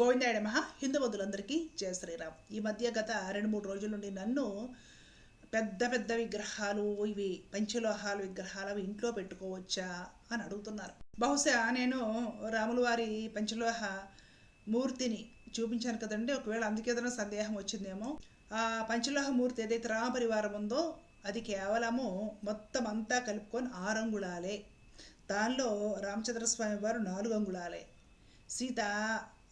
గోవిందాయ మహా హిందూ బంధువులందరికీ జయ శ్రీరామ్. ఈ మధ్య గత రెండు మూడు రోజుల నుండి నన్ను పెద్ద పెద్ద విగ్రహాలు ఇవి పంచలోహాల విగ్రహాలు అవి ఇంట్లో పెట్టుకోవచ్చా అని అడుగుతున్నారు. బహుశా నేను రాములు వారి పంచలోహ మూర్తిని చూపించాను కదండి. ఒకవేళ అందుకేదైనా సందేహం వచ్చిందేమో. ఆ పంచలోహ మూర్తి ఏదైతే రామపరివారం ఉందో అది కేవలము మొత్తం అంతా కలుపుకొని ఆరు అంగుళాలే. దానిలో రామచంద్రస్వామి వారు నాలుగు అంగుళాలే. సీత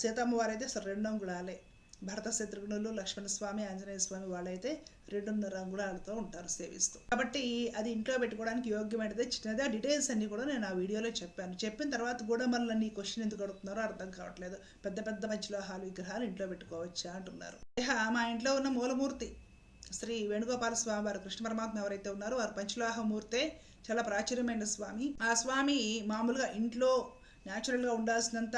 సీతమ్మ వారైతే రెండు అంగుళాలే. భరత శత్రుఘ్నులు లక్ష్మణ స్వామి ఆంజనేయ స్వామి వాళ్ళైతే రెండున్నర అంగుళాలతో ఉంటారు సేవిస్తూ. కాబట్టి అది ఇంట్లో పెట్టుకోవడానికి యోగ్యమైనదే చిన్నది. ఆ డీటెయిల్స్ అన్ని కూడా నేను ఆ వీడియోలో చెప్పాను. చెప్పిన తర్వాత కూడా మళ్ళీ నీ క్వశ్చన్ ఎందుకు అడుగుతున్నారో అర్థం కావట్లేదు. పెద్ద పెద్ద మంచిలోహాలు విగ్రహాలు ఇంట్లో పెట్టుకోవచ్చా అంటున్నారు. ఇహ మా ఇంట్లో ఉన్న మూలమూర్తి శ్రీ వేణుగోపాల స్వామి వారు కృష్ణ పరమాత్మ ఎవరైతే ఉన్నారో వారు పంచలోహమూర్తే చాలా ప్రాచుర్యమైన స్వామి. ఆ స్వామి మామూలుగా ఇంట్లో న్యాచురల్గా ఉండాల్సినంత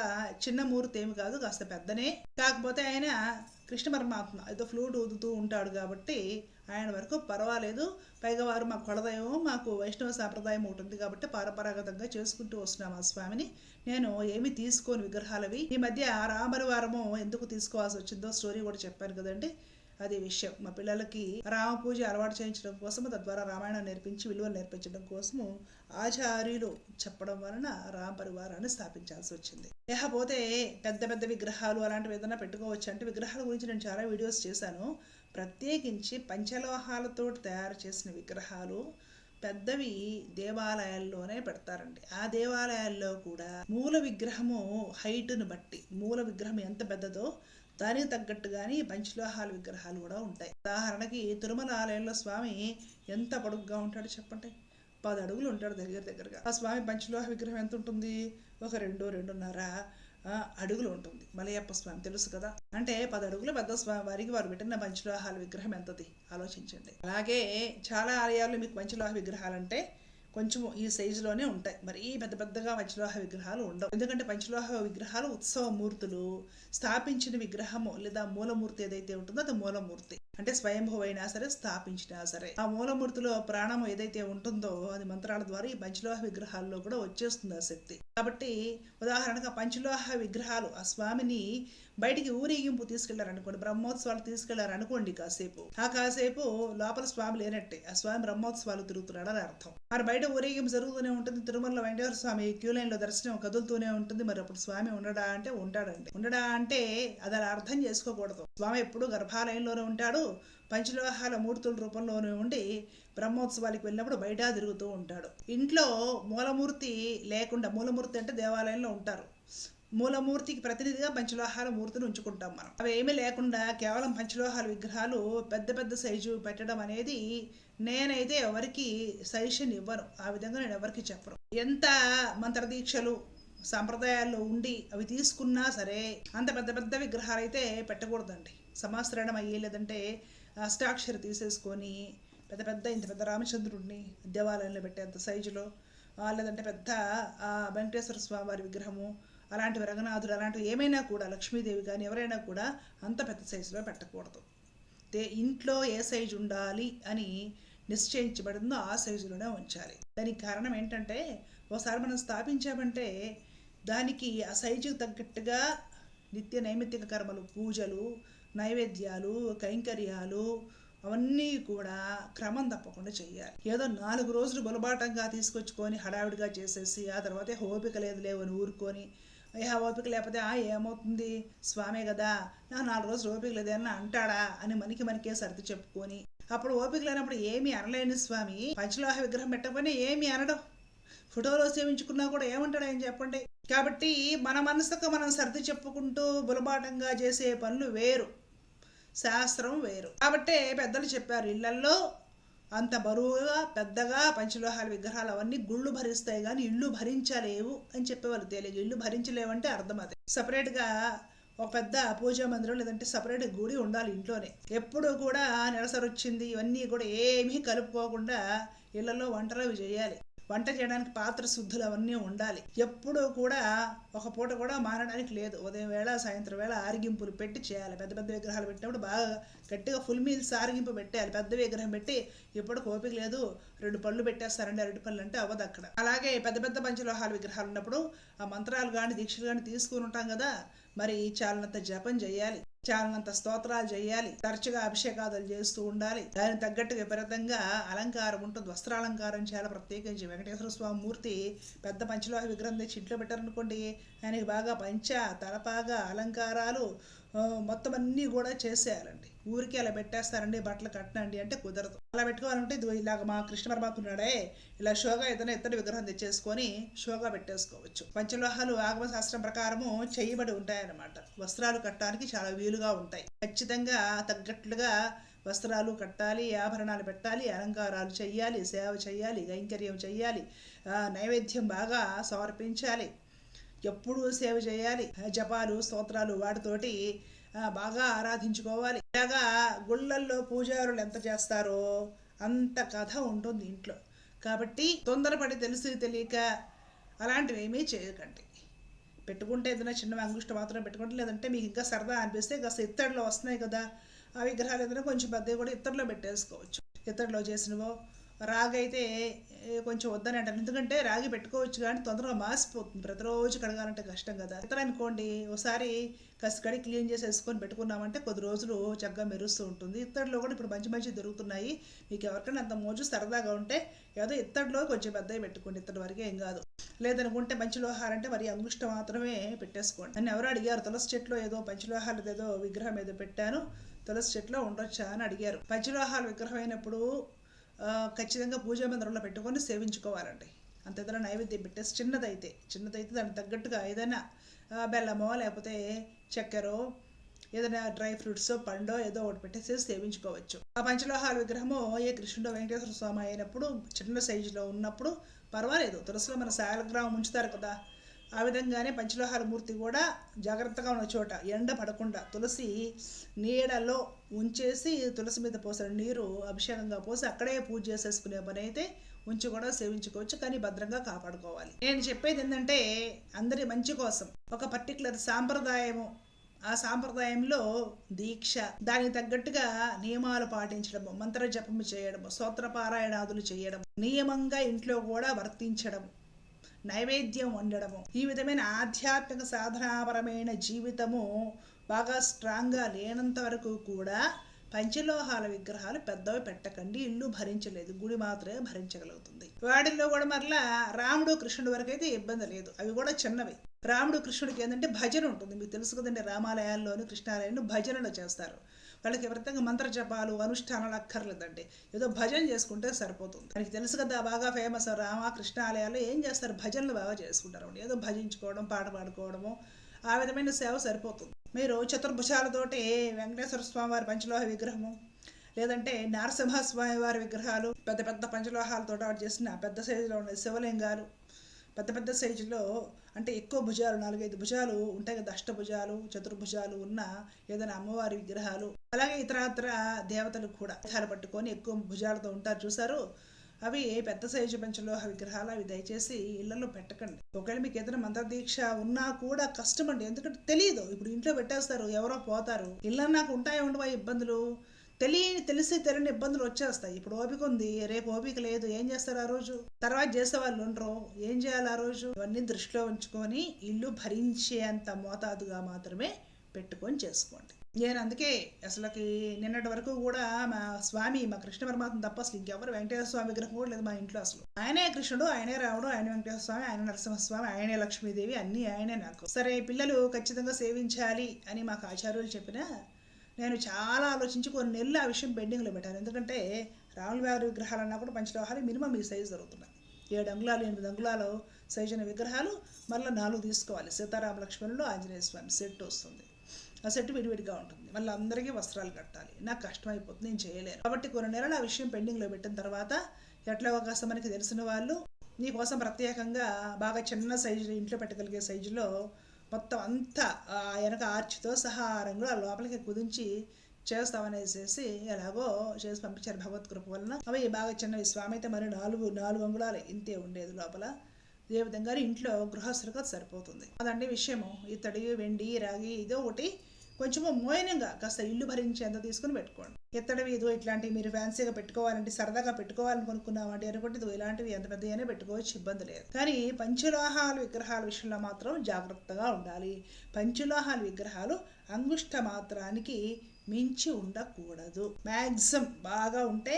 చిన్న మూర్తి ఏమి కాదు కాస్త పెద్దనే. కాకపోతే ఆయన కృష్ణ పరమాత్మ. ఏదో ఫ్లూట్ ఊదుతూ ఉంటాడు కాబట్టి ఆయన వరకు పర్వాలేదు. పైగా వారు మా కొడదైవం మాకు వైష్ణవ సాంప్రదాయం ఉంటుంది కాబట్టి పారపరాగతంగా చేసుకుంటూ వస్తున్నాం ఆ స్వామిని. నేను ఏమి తీసుకోని విగ్రహాలవి. ఈ మధ్య రామరివారము ఎందుకు తీసుకోవాల్సి వచ్చిందో స్టోరీ కూడా చెప్పాను కదండి. అది విషయం. మా పిల్లలకి రామ పూజ అలవాటు చేయించడం కోసము తద్వారా రామాయణం నేర్పించి విలువలు నేర్పించడం కోసము ఆచార్యులు చెప్పడం వలన రామ పరివారాన్ని స్థాపించాల్సి వచ్చింది. లేకపోతే పెద్ద పెద్ద విగ్రహాలు అలాంటివి ఏదైనా పెట్టుకోవచ్చు అంటే విగ్రహాల గురించి నేను చాలా వీడియోస్ చేశాను. ప్రత్యేకించి పంచలోహాలతో తయారు చేసిన విగ్రహాలు పెద్దవి దేవాలయాల్లోనే పెడతారండి. ఆ దేవాలయాల్లో కూడా మూల విగ్రహము హైట్ను బట్టి మూల విగ్రహం ఎంత పెద్దదో దానికి తగ్గట్టుగానే పంచలోహాల విగ్రహాలు కూడా ఉంటాయి. ఉదాహరణకి తిరుమల ఆలయంలో స్వామి ఎంత పొడుగ్గా ఉంటాడో చెప్పండి. పది అడుగులు ఉంటాడు దగ్గర దగ్గరగా. ఆ స్వామి పంచలోహ విగ్రహం ఎంత ఉంటుంది? ఒక రెండు రెండున్నర అడుగులు ఉంటుంది. మలయప్ప స్వామి తెలుసు కదా? అంటే పది అడుగుల పెద్ద స్వామి వారికి వారు పెట్టిన పంచలోహాల విగ్రహం ఎంతది? ఆలోచించండి. అలాగే చాలా ఆలయాల్లో మీకు పంచలోహ విగ్రహాలు అంటే కొంచెం ఈ సైజులోనే ఉంటాయి. మరి పెద్ద పెద్దగా పంచలోహ విగ్రహాలు ఉండవు. ఎందుకంటే పంచలోహ విగ్రహాలు ఉత్సవ మూర్తులు స్థాపించిన విగ్రహము లేదా మూలమూర్తి ఏదైతే ఉంటుందో అది మూలమూర్తి. అంటే స్వయంభూ అయినా సరే స్థాపించినా సరే ఆ మూలమూర్తిలో ప్రాణం ఏదైతే ఉంటుందో అది మంత్రాల ద్వారా ఈ పంచలోహ విగ్రహాల్లో కూడా వచ్చేస్తుంది ఆ శక్తి. కాబట్టి ఉదాహరణగా పంచలోహ విగ్రహాలు ఆ స్వామిని బయటికి ఊరేగింపు తీసుకెళ్ళారనుకోండి బ్రహ్మోత్సవాలు తీసుకెళ్ళారనుకోండి కాసేపు. ఆ కాసేపు లోపల స్వామి లేనట్టే ఆ స్వామి బ్రహ్మోత్సవాలు తిరుగుతున్నాడని అర్థం. మరి బయట ఊరేగింపు జరుగుతూనే ఉంటుంది తిరుమల వెంకటేశ్వర స్వామి క్యూ లైన్లో దర్శనం కదులుతూనే ఉంటుంది మరి అప్పుడు స్వామి ఉండడా అంటే ఉంటాడండి. ఉండడా అంటే అది అలా అర్థం చేసుకోకూడదు. స్వామి ఎప్పుడు గర్భాలయంలోనే ఉంటాడు పంచలోహాల మూర్తుల రూపంలోనే ఉండి బ్రహ్మోత్సవాలకు వెళ్ళినప్పుడు బయట తిరుగుతూ ఉంటాడు. ఇంట్లో మూలమూర్తి లేకుండా మూలమూర్తి అంటే దేవాలయంలో ఉంటారు. మూలమూర్తికి ప్రతినిధిగా పంచలోహాల మూర్తిని ఉంచుకుంటాం మనం. అవి ఏమీ లేకుండా కేవలం పంచలోహాల విగ్రహాలు పెద్ద పెద్ద సైజు పెట్టడం అనేది నేనైతే ఎవరికి సజెషన్ ఇవ్వను. ఆ విధంగా నేను ఎవరికి చెప్పను. ఎంత మంత్రదీక్షలు సాంప్రదాయాల్లో ఉండి అవి తీసుకున్నా సరే అంత పెద్ద పెద్ద విగ్రహాలు అయితే పెట్టకూడదండి. సమాశ్రయణం అయ్యి లేదంటే అష్టాక్షరి తీసేసుకొని పెద్ద పెద్ద ఇంత పెద్ద రామచంద్రుడిని దేవాలయంలో పెట్టేంత సైజులో లేదంటే పెద్ద వెంకటేశ్వర స్వామి వారి విగ్రహము అలాంటివి రంగనాథుడు అలాంటివి ఏమైనా కూడా లక్ష్మీదేవి కానీ ఎవరైనా కూడా అంత పెద్ద సైజులో పెట్టకూడదు. దే ఇంట్లో ఏ సైజు ఉండాలి అని నిశ్చయించబడిందో ఆ సైజులోనే ఉంచాలి. దానికి కారణం ఏంటంటే ఒకసారి మనం స్థాపించామంటే దానికి ఆ సైజుకు తగ్గట్టుగా నిత్య నైమిత్తిక కర్మలు పూజలు నైవేద్యాలు కైంకర్యాలు అవన్నీ కూడా క్రమం తప్పకుండా చేయాలి ఏదో నాలుగు రోజులు బులబాటంగా తీసుకొచ్చుకొని హడావిడిగా చేసేసి ఆ తర్వాత ఓపిక లేదు లేవని ఊరుకొని అయ్యా ఓపిక లేకపోతే ఆ ఏమవుతుంది? స్వామే కదా నా నాలుగు రోజులు ఓపిక లేదన్నా అంటాడా? అని మనకి మనకే సర్ది చెప్పుకొని అప్పుడు ఓపిక లేనప్పుడు ఏమీ అనలేని స్వామి పంచలోహ విగ్రహం పెట్టకపోయినా ఏమీ అనడం. ఫోటోలో సేవించుకున్నా కూడా ఏమంటాడు ఏం చెప్పండి? కాబట్టి మన మనసుకు మనం సర్ది చెప్పుకుంటూ బులబాటంగా చేసే పనులు వేరు. శాస్త్రం వేరు. కాబట్టే పెద్దలు చెప్పారు ఇళ్ళల్లో అంత బరువుగా పెద్దగా పంచలోహాల విగ్రహాలు అవన్నీ గుళ్ళు భరిస్తాయి కానీ ఇల్లు భరించలేవు అని చెప్పేవాళ్ళు తెలియదు ఇల్లు భరించలేవంటే అర్థం అదే. సపరేట్గా ఒక పెద్ద పూజా మందిరం లేదంటే సపరేట్ గుడి ఉండాలి ఇంట్లోనే. ఎప్పుడు కూడా నెలసరి వచ్చింది ఇవన్నీ కూడా ఏమీ కలుపుకోకుండా ఇళ్ళలో వంటలు చేయాలి. వంట చేయడానికి పాత్ర శుద్ధులు అవన్నీ ఉండాలి. ఎప్పుడూ కూడా ఒక పూట కూడా మారడానికి లేదు. ఉదయం వేళ సాయంత్రం వేళ ఆరిగింపులు పెట్టి చేయాలి. పెద్ద పెద్ద విగ్రహాలు పెట్టినప్పుడు బాగా గట్టిగా ఫుల్ మీల్స్ ఆరిగింపు పెట్టాలి పెద్ద విగ్రహం పెట్టి ఇప్పుడు కోపిక లేదు. రెండు పళ్ళు పెట్టేస్తారండి. అరటి పళ్ళు అంటే అవ్వదు అక్కడ. అలాగే పెద్ద పెద్ద పంచలోహాల విగ్రహాలు ఉన్నప్పుడు ఆ మంత్రాలు కానీ దీక్షలు కానీ తీసుకుని ఉంటాం కదా. మరి చాలనంత జపం చేయాలి. చాలంత స్తోత్రాలు చేయాలి. తరచుగా అభిషేకాదులు చేస్తూ ఉండాలి. దానికి తగ్గట్టు విపరీతంగా అలంకారం ఉంటుంది. వస్త్రాలంకారం చాలా ప్రత్యేకించి. వెంకటేశ్వర స్వామి మూర్తి పెద్ద పంచలోహ విగ్రహం తెచ్చి ఇంట్లో పెట్టారనుకోండి ఆయనకి బాగా పంచ తలపాగా అలంకారాలు మొత్తం అన్నీ కూడా చేసేయాలండి. ఊరికి అలా పెట్టేస్తారండి బట్టలు కట్టనండి అంటే కుదరదు. అలా పెట్టుకోవాలంటే ఇది ఇలాగ మా కృష్ణ పరమాత్మ ఇలా షోగా ఏదైనా ఇతర విగ్రహం తెచ్చేసుకొని షోగా పెట్టేసుకోవచ్చు. పంచలోహాలు ఆగమ శాస్త్రం ప్రకారము చేయబడి ఉంటాయన్నమాట. వస్త్రాలు కట్టడానికి చాలా వీలుగా ఉంటాయి. ఖచ్చితంగా తగ్గట్లుగా వస్త్రాలు కట్టాలి ఆభరణాలు పెట్టాలి అలంకారాలు చేయాలి సేవ చేయాలి కైంకర్యం చేయాలి నైవేద్యం బాగా సమర్పించాలి. ఎప్పుడూ సేవ చేయాలి. జపాలు స్తోత్రాలు వాటితోటి బాగా ఆరాధించుకోవాలి. ఇలాగా గుళ్ళల్లో పూజారులు ఎంత చేస్తారో అంత కథ ఉంటుంది ఇంట్లో. కాబట్టి తొందరపడి తెలుసు తెలియక అలాంటివి ఏమీ చేయకండి. పెట్టుకుంటే ఏదైనా చిన్న అంగుష్ట మాత్రం పెట్టుకుంటే లేదంటే మీకు ఇంకా సరదా అనిపిస్తే కాస్త ఇత్తడిలో వస్తున్నాయి కదా ఆ విగ్రహాలు ఏదైనా కొంచెం పెద్దవి కూడా ఇత్తడిలో పెట్టేసుకోవచ్చు. ఇత్తడిలో చేసినవో రాగి అయితే కొంచెం వద్దని అంటాను ఎందుకంటే రాగి పెట్టుకోవచ్చు కానీ తొందరగా మాసిపోతుంది. ప్రతిరోజు కడగాలంటే కష్టం కదా. ఇతర అనుకోండి ఒకసారి కసి కడి క్లీన్ చేసేసుకొని పెట్టుకున్నామంటే కొద్ది రోజులు చక్కగా మెరుస్తూ ఉంటుంది. ఇత్తడిలో కూడా ఇప్పుడు మంచి మంచి దొరుకుతున్నాయి. మీకు ఎవరికైనా అంత మోజు సరదాగా ఉంటే ఏదో ఇత్తడిలో కొంచెం పెద్దవి పెట్టుకోండి. ఇత్తడి వరకే ఏం కాదు. లేదనుకుంటే పంచలోహాలు అంటే మరి అంగుష్ట మాత్రమే పెట్టేసుకోండి. నన్ను ఎవరు అడిగారు తులసి చెట్లో ఏదో పంచలోహాలు ఏదో విగ్రహం ఏదో పెట్టాను. తులసి చెట్లో ఉండొచ్చా అని అడిగారు. పంచలోహాల విగ్రహం అయినప్పుడు ఖచ్చితంగా పూజా మందిరంలో పెట్టుకొని సేవించుకోవాలండి. అంత నైవేద్యం పెట్టేసి చిన్నదైతే చిన్నదైతే దానికి తగ్గట్టుగా ఏదైనా బెల్లమో లేకపోతే చక్కెరో ఏదైనా డ్రై ఫ్రూట్స్ పండో ఏదో ఒకటి పెట్టేసి సేవించుకోవచ్చు. ఆ పంచలోహాల విగ్రహము ఏ కృష్ణుడు వెంకటేశ్వర స్వామి అయినప్పుడు చిన్న సైజులో ఉన్నప్పుడు పర్వాలేదు. తులసిలో మన శాలగ్రామం ఉంచుతారు కదా. ఆ విధంగానే పంచలోహారమూర్తి కూడా జాగ్రత్తగా ఉన్న చోట ఎండ పడకుండా తులసి నీడలో ఉంచేసి తులసి మీద పోసిన నీరు అభిషేకంగా పోసి అక్కడే పూజ చేసేసుకునే పని అయితే ఉంచి కూడా సేవించుకోవచ్చు కానీ భద్రంగా కాపాడుకోవాలి. నేను చెప్పేది ఏంటంటే అందరి మంచి కోసం. ఒక పర్టికులర్ సాంప్రదాయము ఆ సాంప్రదాయంలో దీక్ష దానికి తగ్గట్టుగా నియమాలు పాటించడము మంత్ర జపము చేయడము స్తోత్ర పారాయణాదులు చేయడం నియమంగా ఇంట్లో కూడా వర్తించడం నైవేద్యం వండడము. ఈ విధమైన ఆధ్యాత్మిక సాధనాపరమైన జీవితము బాగా స్ట్రాంగ్గా లేనంత వరకు కూడా పంచలోహాల విగ్రహాలు పెద్దవి పెట్టకండి. ఇల్లు భరించలేదు. గుడి మాత్రమే భరించగలుగుతుంది. వాటిల్లో కూడా మరలా రాముడు కృష్ణుడు వరకు అయితే ఇబ్బంది లేదు. అవి కూడా చిన్నవి. రాముడు కృష్ణుడికి ఏంటంటే భజన ఉంటుంది. మీకు తెలుసు కదండి రామాలయాల్లోని కృష్ణాలయంలో భజనలు చేస్తారు. వాళ్ళకి ఎవరితంగా మంత్ర జపాలు అనుష్ఠానాలు అక్కర్లేదండి. ఏదో భజన చేసుకుంటే సరిపోతుంది. మనకి తెలుసు కదా బాగా ఫేమస్ రామకృష్ణ ఆలయాల్లో ఏం చేస్తారు? భజనలు బాగా చేసుకుంటారు ఏదో భజించుకోవడం పాట పాడుకోవడము ఆ విధమైన సేవ సరిపోతుంది. మీరు చతుర్భుజాలతోటి వెంకటేశ్వర స్వామి వారి పంచలోహ విగ్రహము లేదంటే నరసింహస్వామి వారి విగ్రహాలు పెద్ద పెద్ద పంచలోహాలతో చేసిన పెద్ద సైజులో ఉండే శివలింగాలు పెద్ద పెద్ద సైజులో అంటే ఎక్కువ భుజాలు నాలుగైదు భుజాలు ఉంటాయి కదా అష్టభుజాలు చతుర్భుజాలు ఉన్న ఏదైనా అమ్మవారి విగ్రహాలు అలాగే ఇతరత్ర దేవతలు కూడా విగ్రహాలు పట్టుకొని ఎక్కువ భుజాలతో ఉంటారు చూసారు అవి పెద్ద సైజు పెంచలోహ విగ్రహాలు అవి దయచేసి ఇళ్ళలో పెట్టకండి. ఒకవేళ మీకు ఏదైనా మంత్రదీక్ష ఉన్నా కూడా కష్టం అండి ఎందుకంటే తెలియదు ఇప్పుడు ఇంట్లో పెట్టేస్తారు ఎవరో పోతారు. ఇళ్ళ నాకు ఉంటాయో ఉండవా ఇబ్బందులు? తెలియని తెలిసి తెలియని ఇబ్బందులు వచ్చేస్తాయి. ఇప్పుడు ఓపిక ఉంది. రేపు ఓపిక లేదు. ఏం చేస్తారు ఆ రోజు? తర్వాత చేసే వాళ్ళు ఉండరు. ఏం చేయాలి ఆ రోజు? ఇవన్నీ దృష్టిలో ఉంచుకొని ఇల్లు భరించేంత మోతాదుగా మాత్రమే పెట్టుకొని చేసుకోండి. నేను అందుకే అసలుకి నిన్నటి వరకు కూడా మా స్వామి మా కృష్ణ పరమాత్మ తప్ప అసలు ఇంకెవరు వెంకటేశ్వర స్వామి విగ్రహం కూడా లేదు మా ఇంట్లో అసలు. ఆయనే కృష్ణుడు ఆయనే రాముడు ఆయన వెంకటేశ్వర స్వామి ఆయన నరసింహస్వామి ఆయనే లక్ష్మీదేవి అన్నీ ఆయనే నాకు. సరే పిల్లలు ఖచ్చితంగా సేవించాలి అని మాకు ఆచార్యులు చెప్పినా నేను చాలా ఆలోచించి కొన్ని నెలలు ఆ విషయం పెండింగ్లో పెట్టాను. ఎందుకంటే రాముల వారి విగ్రహాలన్నా కూడా పంచలోహాలు మినిమం ఈ సైజు దొరుకుతున్నాయి ఏడు అంగుళాలు ఎనిమిది అంగుళాలు సైజు అయిన విగ్రహాలు మళ్ళీ నాలుగు తీసుకోవాలి. సీతారామ లక్ష్మణులు ఆంజనేయ స్వామి సెట్ వస్తుంది. ఆ సెట్ విడివిడిగా ఉంటుంది. మళ్ళీ అందరికీ వస్త్రాలు కట్టాలి. నాకు కష్టమైపోతుంది నేను చేయలేను. కాబట్టి కొన్ని నెలలు ఆ విషయం పెండింగ్లో పెట్టిన తర్వాత ఎట్లా అవకాశం మనకి తెలిసిన వాళ్ళు నీకోసం ప్రత్యేకంగా బాగా చిన్న సైజు ఇంట్లో పెట్టగలిగే సైజులో మొత్తం అంతా ఆ వెనక ఆర్చితో సహా ఆ రంగులు ఆ లోపలికి కుదించి చేస్తామనేసేసి ఎలాగో చేసి పంపించారు భగవత్ కృప వలన. అవి బాగా చిన్నవి. స్వామి అయితే మరి నాలుగు నాలుగు అంగుళాలు ఇంతే ఉండేది లోపల. ఏ విధంగా ఇంట్లో గృహస్థులకు సరిపోతుంది. అదండి విషయము. ఇత్తడి వెండి రాగి ఇదో ఒకటి కొంచెము మోయనంగా కాస్త ఇల్లు భరించేంత తీసుకుని పెట్టుకోండి. ఎత్తడవి ఇదో ఇట్లాంటివి మీరు ఫ్యాన్సీగా పెట్టుకోవాలంటే సరదాగా పెట్టుకోవాలని కొనుక్కున్నామంటే అనుకుంటే ఇదిగో ఇలాంటివి ఎంత పెద్దగానే పెట్టుకోవచ్చు ఇబ్బంది లేదు. కానీ పంచలోహాల విగ్రహాల విషయంలో మాత్రం జాగ్రత్తగా ఉండాలి. పంచలోహాల విగ్రహాలు అంగుష్ట మాత్రానికి మించి ఉండకూడదు. మ్యాక్సిమం బాగా ఉంటే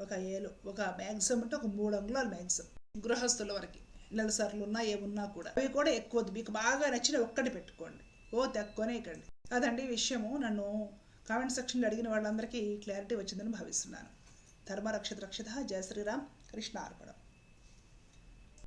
ఒక ఏలు ఒక మ్యాక్సిమం అంటే ఒక మూడు అంగుళాలు మ్యాక్సిమం గృహస్థుల వరకు నెలసర్లు ఉన్నా ఏమున్నా కూడా అవి కూడా ఎక్కువ మీకు బాగా నచ్చిన ఒక్కటి పెట్టుకోండి. ఓ తక్కువనే అదండి విషయము. నన్ను కామెంట్ సెక్షన్లో అడిగిన వాళ్ళందరికీ క్లారిటీ వచ్చిందని భావిస్తున్నాను. ధర్మరక్షిత రక్షిత జయ శ్రీరామ్. కృష్ణ అర్పణం